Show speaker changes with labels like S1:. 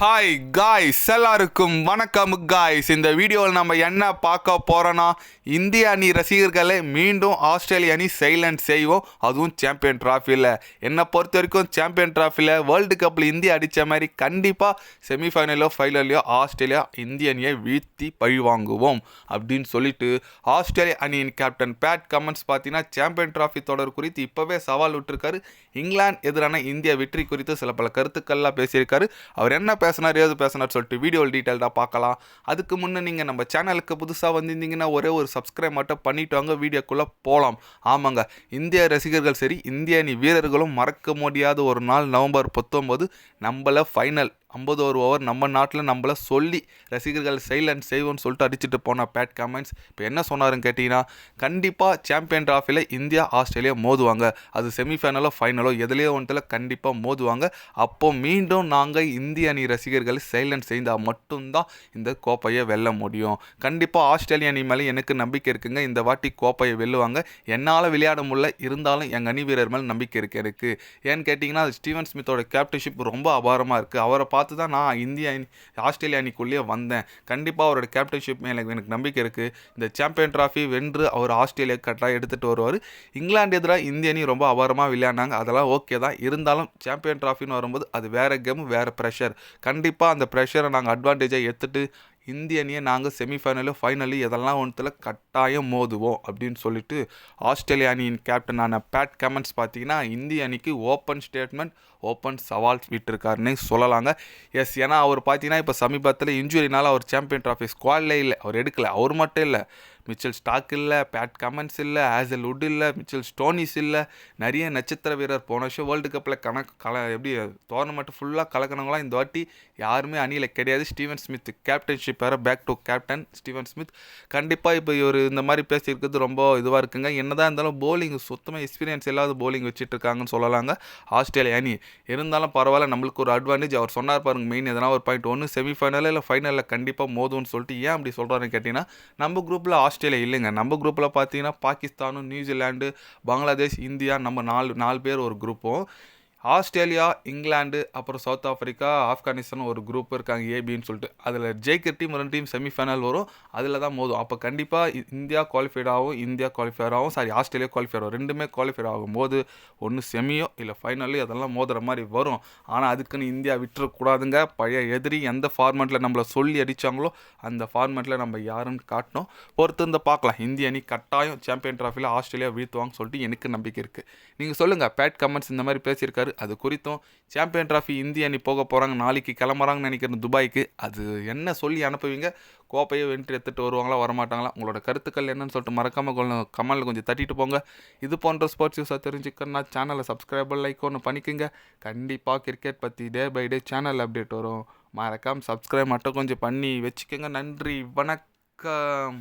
S1: Hi guys எல்லாருக்கும் வணக்கம் guys இந்த வீடியோவில் நம்ம என்ன பார்க்க போகிறோன்னா இந்திய அணி ரசிகர்களை மீண்டும் ஆஸ்திரேலிய அணி சைலண்ட் செய்வோம். அதுவும் சாம்பியன் ட்ராஃபியில் என்னை பொறுத்த வரைக்கும் சாம்பியன் ட்ராஃபியில் வேர்ல்டு கப்பில் இந்தியா அடித்த மாதிரி கண்டிப்பாக செமிஃபைனலோ ஃபைனலையோ ஆஸ்திரேலியா இந்திய அணியை வீழ்த்தி பழிவாங்குவோம் அப்படின்னு சொல்லிட்டு ஆஸ்திரேலிய அணியின் கேப்டன் பேட் கமெண்ட்ஸ் பார்த்தீங்கன்னா சாம்பியன் ட்ராஃபி தொடர் குறித்து இப்போவே சவால் விட்டுருக்காரு. இங்கிலாந்து எதிரான இந்திய வெற்றி குறித்து சில பல கருத்துக்கள்லாம் பேசியிருக்காரு. அவர் என்ன பேசினார் ஏது பேசினார் சொல்லிட்டு வீடியோ டீட்டெயில்டாக பார்க்கலாம். அதுக்கு முன்னே நீங்கள் நம்ம சேனலுக்கு புதுசாக வந்திருந்தீங்கன்னா ஒரே ஒரு சப்ஸ்கிரைப் மட்டும் பண்ணிட்டு வாங்க வீடியோக்குள்ளே போகலாம் ஆமாங்க இந்திய ரசிகர்கள் சரி இந்திய அணி வீரர்களும் மறக்க முடியாத ஒரு நாள் நவம்பர் பத்தொம்போது நம்மளை ஃபைனல் ஐம்பது ஒரு ஓவர் நம்ம நாட்டில் நம்மள சொல்லி ரசிகர்கள் சைலண்ட் செய்வோம்னு சொல்லிட்டு அடிச்சுட்டு போன பேட் கமெண்ட்ஸ் இப்போ என்ன சொன்னாருன்னு கேட்டிங்கன்னா கண்டிப்பாக சாம்பியன் டிராஃபியில் இந்தியா ஆஸ்திரேலியா மோதுவாங்க. அது செமிஃபைனலோ ஃபைனலோ எதுலேயோ ஒன்றில் கண்டிப்பாக மோதுவாங்க. அப்போ மீண்டும் நாங்கள் இந்திய அணி ரசிகர்கள் சைலண்ட் செய்தால் மட்டும்தான் இந்த கோப்பையை வெல்ல முடியும். கண்டிப்பாக ஆஸ்திரேலிய அணி மேலே எனக்கு நம்பிக்கை இருக்குங்க. இந்த வாட்டி கோப்பையை வெல்லுவாங்க. என்னால் விளையாட முடியல. இருந்தாலும் எங்கள் அணி வீரர் மேலே நம்பிக்கை இருக்கு எனக்கு. ஏன்னு கேட்டிங்கன்னா ஸ்டீவன் ஸ்மித்தோட கேப்டன்ஷிப் ரொம்ப அபாரமாக இருக்குது அவரை பார்த்து தான் நான் இந்திய அணி ஆஸ்திரேலிய அணிக்குள்ளேயே வந்தேன். கண்டிப்பாக அவரோட கேப்டன்ஷிப் மேலே எனக்கு நம்பிக்கை இருக்குது இந்த சாம்பியன் ட்ராஃபி வென்று அவர் ஆஸ்திரேலியா கட்டாக எடுத்துகிட்டு வருவார். இங்கிலாந்து எதிராக இந்திய அணி ரொம்ப அபாரமாக விளையாடினாங்க. அதெல்லாம் ஓகே தான். இருந்தாலும் சாம்பியன் ட்ராஃபின்னு வரும்போது அது வேறு கேம் வேறு ப்ரெஷர் கண்டிப்பாக அந்த ப்ரெஷரை நாங்கள் அட்வான்டேஜாக எடுத்துகிட்டு இந்திய அணியை நாங்கள் செமிஃபைனலு ஃபைனலு இதெல்லாம் ஒன்றுத்தில் கட்டாயம் மோதுவோம் அப்படின்னு சொல்லிட்டு ஆஸ்திரேலிய அணியின் கேப்டனான பேட் கமெண்ட்ஸ் பார்த்தீங்கன்னா இந்திய அணிக்கு ஓப்பன் ஸ்டேட்மெண்ட் ஓப்பன் சவால் விட்டுருக்காருன்னு சொல்லலாங்க. எஸ் ஏன்னா அவர் பார்த்தீங்கன்னா இப்போ சமீபத்தில் இன்ஜுரினால அவர் சாம்பியன் ட்ராஃபி ஸ்குவாட்லே இல்லை அவர் எடுக்கலை அவர் மட்டும் இல்லை. மிச்சல் ஸ்டாக் இல்லை பேட் கமன்ஸ் இல்லை ஆசல் உட் இல்லை மிச்சல் ஸ்டோனிஸ் இல்லை. நிறைய நட்சத்திர வீரர் போன வருஷம் வேர்ல்டு கப்பில் கணக்கு கல எப்படி டோர்னமெண்ட் ஃபுல்லாக கலக்கினவங்களாம் இந்த வாட்டி யாருமே அணியில் கிடையாது. ஸ்டீவன் ஸ்மித் கேப்டன்ஷிப் வேறு back to captain Steven Smith. கண்டிப்பாக இப்போ இவர் இந்த மாதிரி பேசியிருக்கிறது ரொம்ப இதுவாக இருக்குங்க. என்னதான் இருந்தாலும் போலிங் சுத்தமாக எக்ஸ்பீரியன்ஸ் இல்லாத போலிங் வச்சுட்டு இருக்காங்கன்னு சொல்லலாங்க. ஆஸ்திரேலியா அணி. இருந்தாலும் பரவாயில்ல நம்மளுக்கு ஒரு அட்வான்டேஜ் அவர் சொன்னார் பாருங்க மெயின் எதனா ஒரு பாயிண்ட் ஒன்று செமிஃபைனலில் இல்லை ஃபைனலில் கண்டிப்பாக மோதும்னு சொல்லிட்டு ஏன் அப்படி சொல்கிறாருன்னு கேட்டிங்கன்னா நம்ம குரூப்பில் ஆஸ்திரேலியா இல்லைங்க. நம்ம குரூப்பில் பார்த்தீங்கன்னா பாகிஸ்தானும் நியூசிலாண்டு பங்களாதேஷ் இந்தியா நம்ம நாலு நாலு பேர் ஒரு குரூப்பும் ஆஸ்திரேலியா இங்கிலாந்து அப்புறம் சவுத் ஆஃப்ரிக்கா ஆப்கானிஸ்தான் ஒரு குரூப் இருக்காங்க ஏபின்னு சொல்லிட்டு. அதில் ஜெயிக்கிற டீம் ரெண்டு டீம் செமிஃபைனல் வரும். அதில் தான் மோதும். அப்போ கண்டிப்பாக இந்தியா குவாலிஃபைட் ஆகும் இந்தியா குவாலிஃபைர் ஆகும். சாரி ஆஸ்திரேலியா குவாலிஃபைர் ஆகும். ரெண்டுமே குவாலிஃபைர் ஆகும் போது ஒன்று செமியோ இல்லை ஃபைனலோ அதெல்லாம் மோதுற மாதிரி வரும். ஆனால் அதுக்குன்னு இந்தியா விட்டுறக்கூடாதுங்க. பழைய எதிரி எந்த ஃபார்மெட்டில் நம்மளை சொல்லி அடித்தாங்களோ அந்த ஃபார்மெட்டில் நம்ம யாருன்னு காட்டணும். பொறுத்து இருந்து பார்க்கலாம். இந்திய அணி கட்டாயம் சாம்பியன் ட்ராஃபியில் ஆஸ்திரேலியா வீழ்த்துவாங்க சொல்லிட்டு எனக்கு நம்பிக்கை இருக்குது நீங்கள் சொல்லுங்கள் பேட் கமெண்ட்ஸ் இந்த மாதிரி பேசியிருக்காரு. அது குறித்தும் சாம்பியன் ட்ராஃபி இந்திய அணி போக போகிறாங்க நாளைக்கு கிளம்புறாங்கன்னு நினைக்கிறேன் துபாய்க்கு. அது என்ன சொல்லி அனுப்புவீங்க? கோப்பையை வென்று எடுத்துகிட்டு வருவாங்களா வரமாட்டாங்களா? உங்களோட கருத்துக்கள் என்னன்னு சொல்லிட்டு மறக்காமல் கமலில் கொஞ்சம் தட்டிட்டு போங்க. இது போன்ற ஸ்போர்ட்ஸ் நியூஸாக தெரிஞ்சுக்கணும்னா சேனலை சப்ஸ்கிரைபர் லைக் ஒன்று பண்ணிக்கோங்க. கண்டிப்பாக கிரிக்கெட் பற்றி day by day channel update வரும். மறக்காமல் சப்ஸ்கிரைப் மட்டும் கொஞ்சம் பண்ணி வச்சுக்கோங்க. நன்றி வணக்கம்.